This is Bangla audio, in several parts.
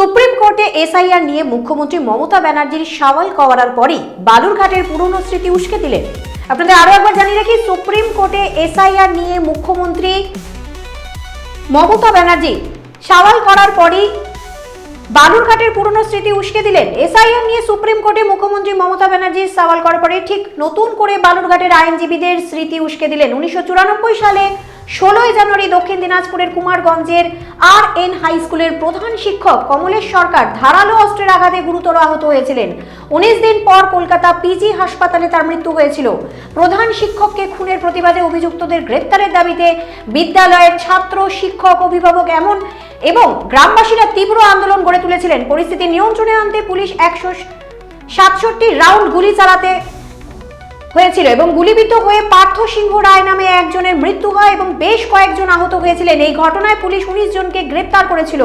সুপ্রিম কোর্টে এসআইআর নিয়ে মুখ্যমন্ত্রী মমতা ব্যানার্জির সওয়াল করার পরই বালুরঘাটের পুরনো স্মৃতি উস্কে দিলেন। আপনাদের আরও একবার জানিয়ে রাখি, সুপ্রিম কোর্টে এসআইআর নিয়ে মুখ্যমন্ত্রী মমতা ব্যানার্জি সওয়াল করার পরই বালুরঘাটের পুরনো স্মৃতি উস্কে দিলেন। এসআইআর নিয়ে সুপ্রিম কোর্টে মুখ্যমন্ত্রী মমতা ব্যানার্জি সওয়াল করার পরে ঠিক নতুন করে বালুরঘাটের আইনজীবীদের স্মৃতি উস্কে দিলেন। উনিশশো চুরানব্বই সালে ষোলোই জানুয়ারি দক্ষিণ দিনাজপুরের কুমারগঞ্জের আর এন হাই স্কুলের প্রধান শিক্ষক কমলেশ সরকার ধারালো অস্ত্রের আঘাতে গুরুতর আহত হয়েছিলেন। উনিশ দিন পর কলকাতা পিজি হাসপাতালে তার মৃত্যু হয়েছিল। প্রধান শিক্ষককে খুনের প্রতিবাদে অভিযুক্তদের গ্রেপ্তারের দাবিতে বিদ্যালয়ের ছাত্র, শিক্ষক, অভিভাবক এমন এবং গ্রামবাসীরা তীব্র আন্দোলন গড়ে তুলেছিলেন। পরিস্থিতি নিয়ন্ত্রণে আনতে পুলিশ একশো সাতষট্টি রাউন্ড গুলি চালাতে হয়েছিল এবং গুলিবিদ্ধ হয়ে পার্থ সিংহ রায় নামে একজনের মৃত্যু হয় এবং বেশ কয়েকজন আহত হয়েছিলেন। এই ঘটনায় পুলিশ উনিশ জনকে গ্রেপ্তার করেছিল।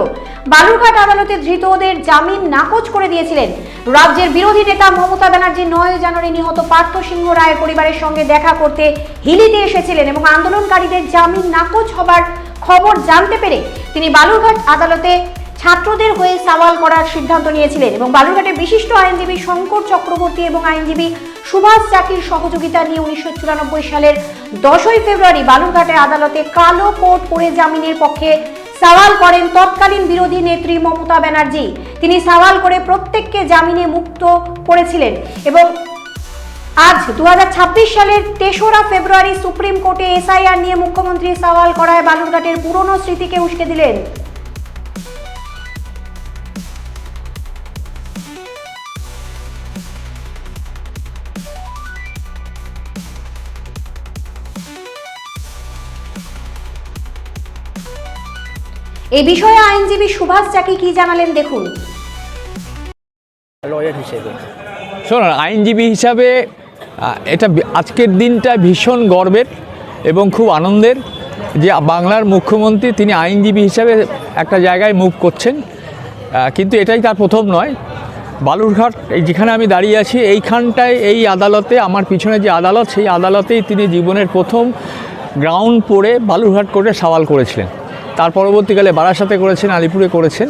বালুরঘাট আদালতে ধৃতদের জামিন নাকচ করে দিয়েছিলেন। রাজ্যের বিরোধী নেতা মমতা ব্যানার্জি নয় জানুয়ারি নিহত পার্থ সিংহ রায়ের পরিবারের সঙ্গে দেখা করতে হিলিতে এসেছিলেন এবং আন্দোলনকারীদের জামিন নাকচ হবার খবর জানতে পেরে তিনি বালুরঘাট আদালতে ছাত্রদের হয়ে সওয়াল করার সিদ্ধান্ত নিয়েছিলেন এবং বালুরঘাটের বিশিষ্ট আইনজীবী শঙ্কর চক্রবর্তী এবং আইনজীবী সুভাষ চাকির সহযোগিতা নিয়ে উনিশশো চুরানব্বই সালের দশই ফেব্রুয়ারি বালুরঘাটের আদালতে কালো কোর্ট পরে জামিনের পক্ষে সওয়াল করেন তৎকালীন বিরোধী নেত্রী মমতা ব্যানার্জি। তিনি সওয়াল করে প্রত্যেককে জামিনে মুক্ত করেছিলেন এবং আজ দু হাজার ছাব্বিশ সালের তেসরা ফেব্রুয়ারি সুপ্রিম কোর্টে এসআইআর নিয়ে মুখ্যমন্ত্রী সওয়াল করায় বালুরঘাটের পুরনো স্মৃতিকে উস্কে দিলেন। এই বিষয়ে আইনজীবী সুভাষ চাকি কি জানালেন দেখুন। লয়ার হিসেবে। শোনো আইনজীবী হিসাবে এটা আজকের দিনটা ভীষণ গর্বের এবং খুব আনন্দের যে বাংলার মুখ্যমন্ত্রী তিনি আইনজীবী হিসাবে একটা জায়গায় মুভ করছেন। কিন্তু এটাই তার প্রথম নয়। বালুরঘাট এই যেখানে আমি দাঁড়িয়ে আছি এইখানটায় এই আদালতে আমার পিছনে যে আদালত সেই আদালতেই তিনি জীবনের প্রথম গ্রাউন্ড পড়ে বালুরঘাট কোর্টে সওয়াল করেছিলেন। তার পরবর্তীকালে বারাসাতে করেছেন, আলিপুরে করেছেন।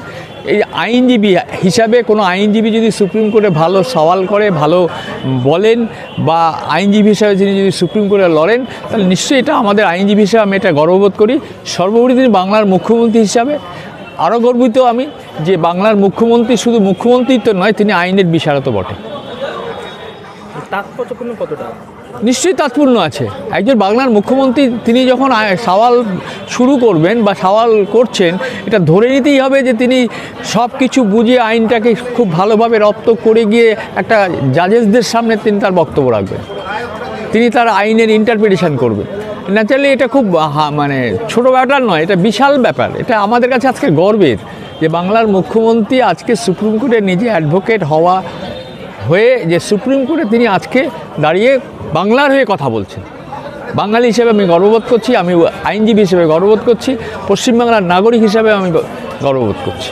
এই আইনজীবী হিসাবে কোনো আইনজীবী যদি সুপ্রিম কোর্টে ভালো সওয়াল করে, ভালো বলেন বা আইনজীবী হিসাবে যিনি যদি সুপ্রিম কোর্টে লড়েন, তাহলে নিশ্চয়ই এটা আমাদের আইনজীবী হিসাবে আমি এটা গর্ববোধ করি। সর্বোপরি তিনি বাংলার মুখ্যমন্ত্রী হিসাবে। আরও গর্বিত আমি যে বাংলার মুখ্যমন্ত্রী শুধু মুখ্যমন্ত্রী তো নয়, তিনি আইনের বিশারত বটে। তাৎপর্যপূর্ণ কতটা? নিশ্চয়ই তাৎপূর্ণ আছে। একজন বাংলার মুখ্যমন্ত্রী, তিনি যখন সওয়াল শুরু করবেন বা সওয়াল করছেন, এটা ধরে নিতেই হবে যে তিনি সব কিছু বুঝে আইনটাকে খুব ভালোভাবে রপ্ত করে গিয়ে একটা জাজেসদের সামনে তিনি তার বক্তব্য রাখবেন। তিনি তার আইনের ইন্টারপ্রিটেশন করবেন। ন্যাচারালি এটা খুব মানে ছোটো ব্যাপার নয়, এটা বিশাল ব্যাপার। এটা আমাদের কাছে আজকে গর্বের যে বাংলার মুখ্যমন্ত্রী আজকে সুপ্রিম কোর্টে নিজে অ্যাডভোকেট হওয়া হয়ে যে সুপ্রিম কোর্টে তিনি আজকে দাঁড়িয়ে বাংলার হয়ে কথা বলছেন। বাঙালি হিসেবে আমি গর্ববোধ করছি, আমি আইনজীবী হিসেবে গর্ববোধ করছি, পশ্চিমবাংলার নাগরিক হিসেবে আমি গর্ববোধ করছি।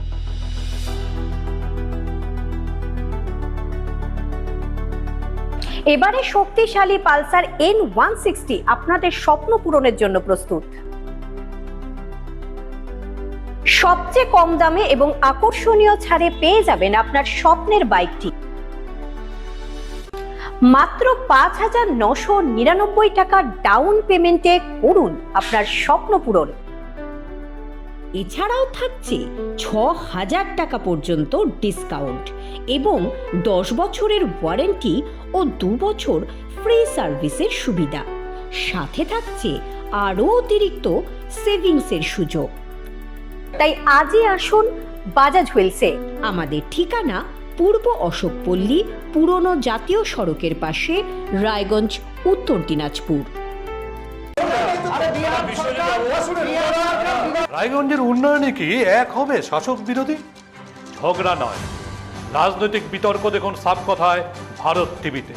এবারে শক্তিশালী পালসার এন ওয়ান সিক্সটি আপনাদের স্বপ্ন পূরণের জন্য প্রস্তুত। সবচেয়ে কম দামে এবং আকর্ষণীয় ছাড়ে পেয়ে যাবেন আপনার স্বপ্নের বাইকটি। মাত্র পাঁচ হাজার নশো নিরানব্বই টাকা ডাউন পেমেন্টে করুন আপনার স্বপ্ন পূরণ। এছাড়াও থাকছে ছ হাজার টাকা পর্যন্ত ডিসকাউন্ট এবং দশ বছরের ওয়ারেন্টি ও দু বছর ফ্রি সার্ভিসের সুবিধা। সাথে থাকছে আরও অতিরিক্ত সেভিংসের সুযোগ। তাই আজই আসুন বাজাজ হুইলসে। আমাদের ঠিকানা পূর্ব অশোকপল্লী, পুরনো জাতীয় সড়কের পাশে রায়গঞ্জ, উত্তর দিনাজপুর। রায়গঞ্জের উন্নয়নে কি এক হবে শাসক বিরোধী? ঝগড়া নয়। রাজনৈতিক বিতর্ক দেখুন সাপ কথায় ভারত টিভিতে।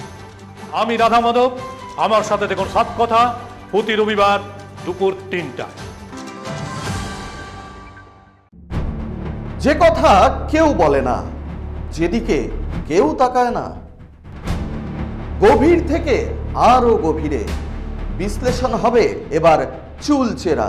আমি রাধা মাধব, আমার সাথে দেখুন সাপ কথা প্রতি রবিবার দুপুর তিনটা। যে কথা কেউ বলে না, যেদিকে কেউ তাকায় না। গভীর থেকে আরও গভীরে বিশ্লেষণ হবে এবার চুলচেরা।